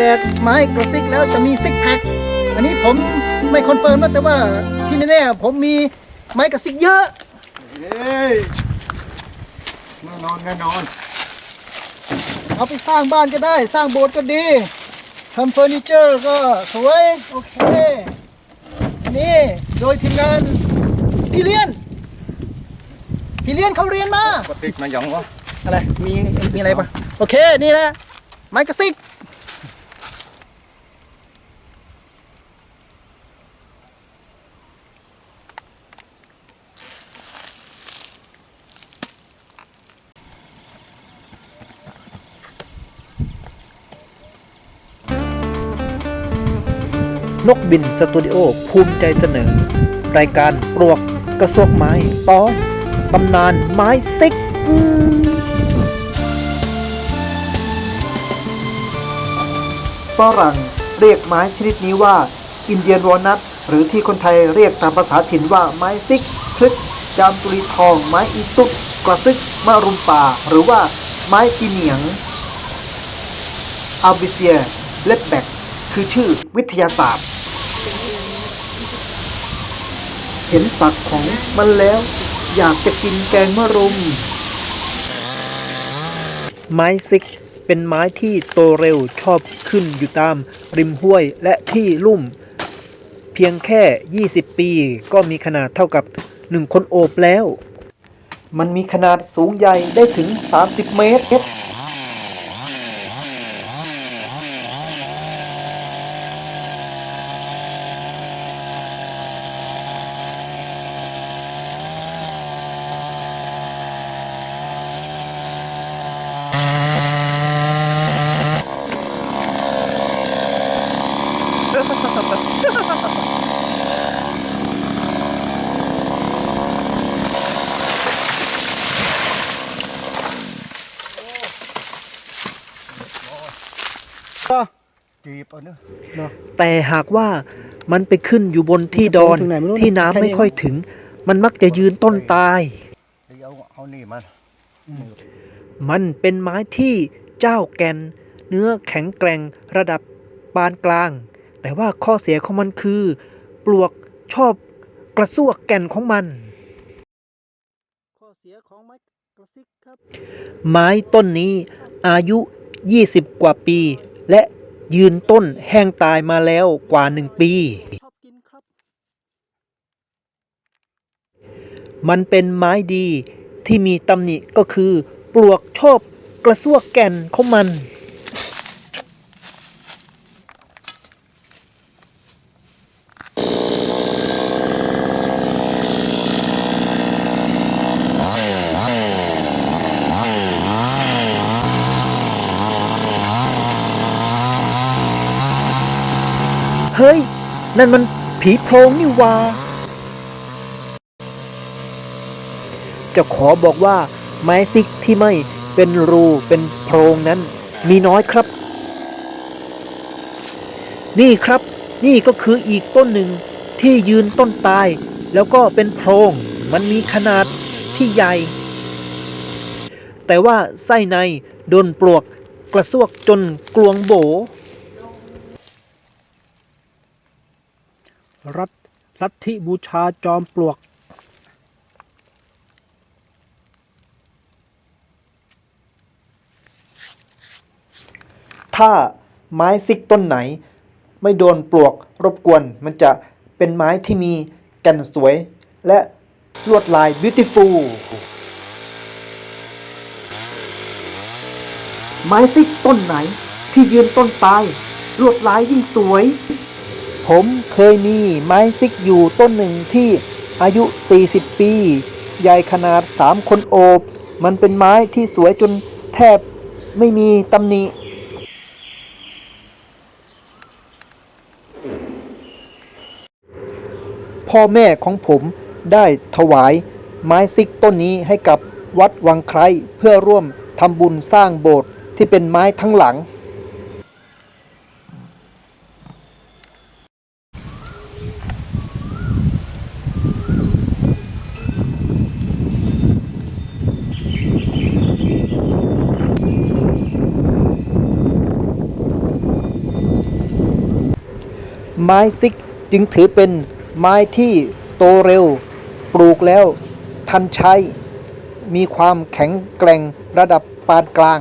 าแบกไม้กระซิกแล้วจะมีซิกแพคอันนี้ผมไม่คอนเฟิร์มนะแต่ว่าที่แน่ๆผมมีไม้กระซิกเยอะเฮ้ยแน่นอนแน่นอน เอาไปสร้างบ้านก็ได้ สร้างโบสถ์ก็ดีทำเฟอร์นิเจอร์ก็สวย โอเค นี่โดยทีมงานพี่เลี้ยน พี่เลี้ยนเขาเรียนมาปกติมาหยองวะอะไร มีมีอะไรปะโอเค นี่แหละไม้กระซิก นกบินสตูดิโอภูมิใจเสนอ รายการปลวกกระซวกไม้ตอนตำนานไม้ซิก ฝรั่งเรียกไม้ชนิดนี้ว่า อินเดียนวอลนัทหรือที่คนไทยเรียกตามภาษาถิ่นว่าไม้ซิกพลึกจามจุลีทอง ไม้อีตุกกระซึกมะรุมป่า หรือว่าไม้ปีเหนียงอัลบิเซีย เลดแบก คือชื่อวิทยาศาสตร์ เห็นฝักของมันแล้ว อยากจะกินแกงมะรุม ไม้ซิกเป็นไม้ที่โตเร็วชอบขึ้นอยู่ตามริมห้วยและที่ลุ่ม เพียงแค่ 20 ปีก็มีขนาดเท่ากับ1คนโอบแล้ว มันมีขนาดสูงใหญ่ได้ถึง 30 เมตร จีบเอาเนอะแต่หากว่ามันไปขึ้นอยู่บนที่ดอนถึงไหนไม่รู้ที่น้ำไม่ค่อยถึง มันมักจะยืนต้นตาย เดี๋ยวเอานี่มามันเป็นไม้ที่เจ้าแก่น เนื้อแข็งแกร่งระดับปานกลาง แต่ว่าข้อเสียของมันคือ ปลวกชอบกระซวกแก่นของมัน ข้อเสียของไม้กระซิกครับ ไม้ต้นนี้อายุ 20 กว่าปี และยืนต้นแห้งตายมาแล้วกว่าหนึ่งปี มันเป็นไม้ดีที่มีตำหนิก็คือ ปลวกชอบกระซวกแก่นของมัน เฮ้ย นั่นมันผีโพรงนี่วาจะขอบอกว่าไม้ซิกที่ไม่เป็นรูเป็นโพรงนั้น มีน้อยครับ นี่ครับ นี่ก็คืออีกต้นหนึ่งที่ยืนต้นตาย แล้วก็เป็นโพรงมันมีขนาดที่ใหญ่ แต่ว่าไส้ในโดนปลวกกระซวกจนกลวงโบ รัฐลัทธิบูชาจอมปลวก ถ้าไม้ซิกต้นไหน ไม่โดนปลวกรบกวน มันจะเป็นไม้ที่มีแก่นสวย และลวดลาย beautiful ไม้ซิกต้นไหนที่ยืนต้นตาย ลวดลายยิ่งสวย ผมเคยมีไม้ซิกอยู่ต้นหนึ่งที่อายุ 40 ปี ใหญ่ขนาด 3 คนโอบ มันเป็นไม้ที่สวยจนแทบไม่มีตำหนิพ่อแม่ของผมได้ถวายไม้ซิกต้นนี้ให้กับวัดวังไครเพื่อร่วมทำบุญสร้างโบสถ์ที่เป็นไม้ทั้งหลัง ไม้ซิกจึงถือเป็นไม้ที่โตเร็ว ปลูกแล้วทันใช้ มีความแข็งแกร่งระดับปานกลาง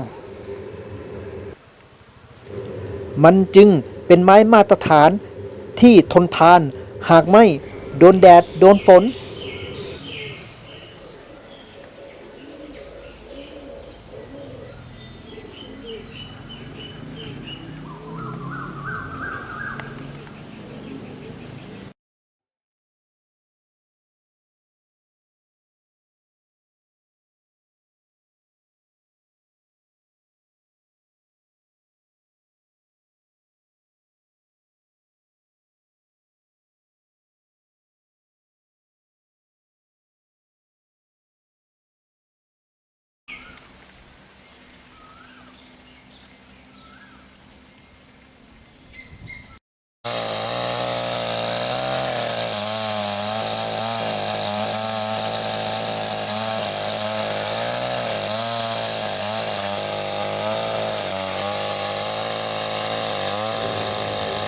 มันจึงเป็นไม้มาตรฐานที่ทนทานหากไม่โดนแดดโดนฝน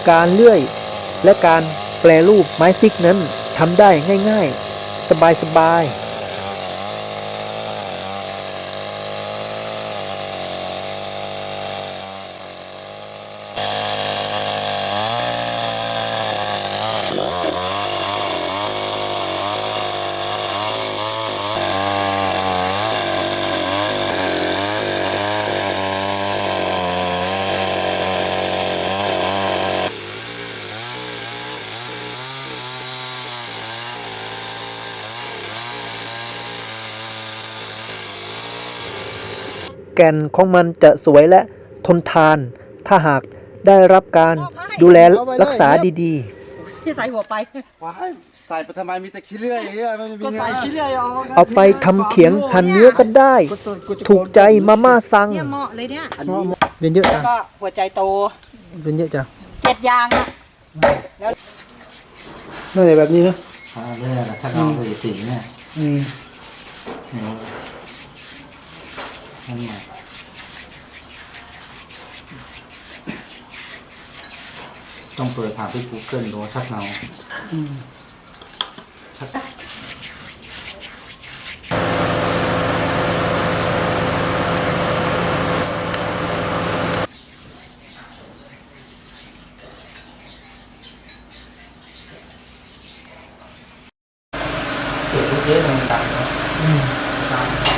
การเลื่อย และการแปลรูปไม้ซิกนั้นทำได้ง่าย ๆ สบายๆ ก่นของมันจะสวยและทนทาน ถ้าหากได้รับการดูแลรักษาดีที่ใส่หัวไป ว้ายใส่ไปทำไมมีแต่ขี้เลื่อยเหี้ยมันไม่มีก็เนื้อใส่ขี้เลื่อยเอาๆ เอาไปทำเขียงหั่นเนื้อก็ได้ ถูกใจมาม่าสั่ง เนี่ยเหมาะเลยเนี่ย อันนี้เป็นเยอะแล้จัวงก็หัวใจโตเป็นเยอะจังเจ็ดยางอะน่าจะแบบนี้เนอะถ้าเลือกถ้าน้องสีสีเนี่ยอืม เนี่ยนั่นไงต้องเปิดถามที่ Google ดูว่าชักเนาชักเกิดทุกเยอะมันต่างเนาะ